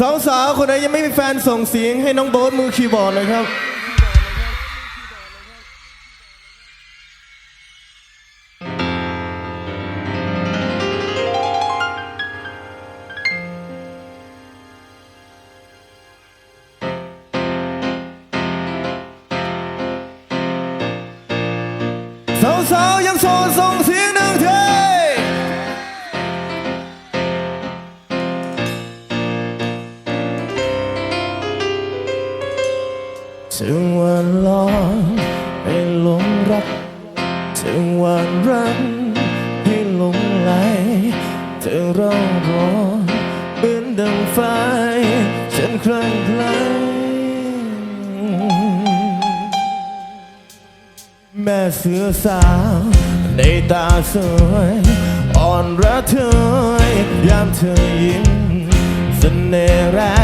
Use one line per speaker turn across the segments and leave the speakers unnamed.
สองสาวคนไหนยังไม่มีแฟนส่งเสียงให้น้องโบ๊ทมือคีย์บอร์ดเลยครับ ถึงวันลองให้หลงรัก ถึงวันรักให้หลงไหลเธอร้องร้องเหมือนดังไฟฉันคลั่งไคล้แม่เสือสาวในตาสวยอ่อนระเทยยามเธอยิ้มเสน่ห์แรง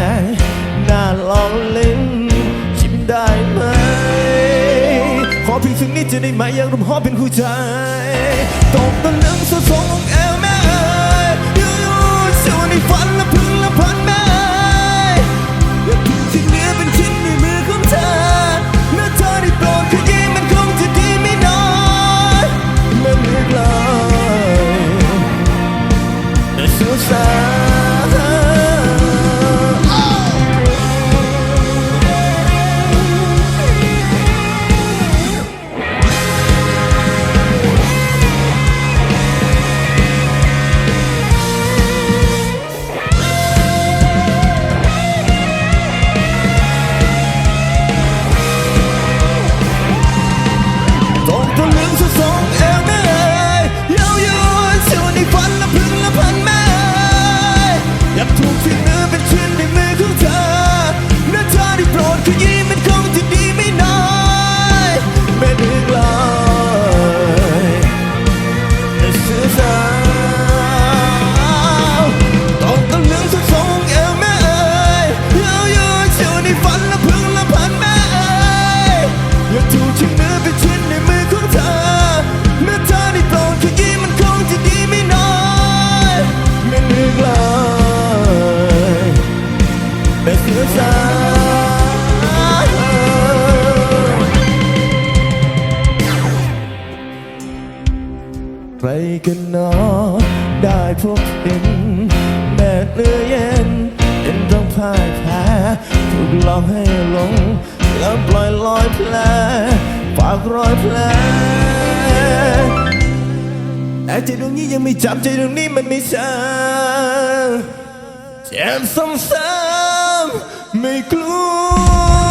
ถึงนิดจะได้ไหมอยากรวมหอเป็นหัวใจตกตะลึงสุดทรงองค์แอว กันหนอได้พบเห็นแม่เนื้อเย็นเป็นต้องพ่ายแพ้ถูกหลอกให้หลง แล้วปล่อยลอยแผลฝากรอยแผลแต่ใจดวงนี้ยังไม่จับใจดวงนี้มันไม่เชื่อเจ็บซ้ำๆไม่กลัว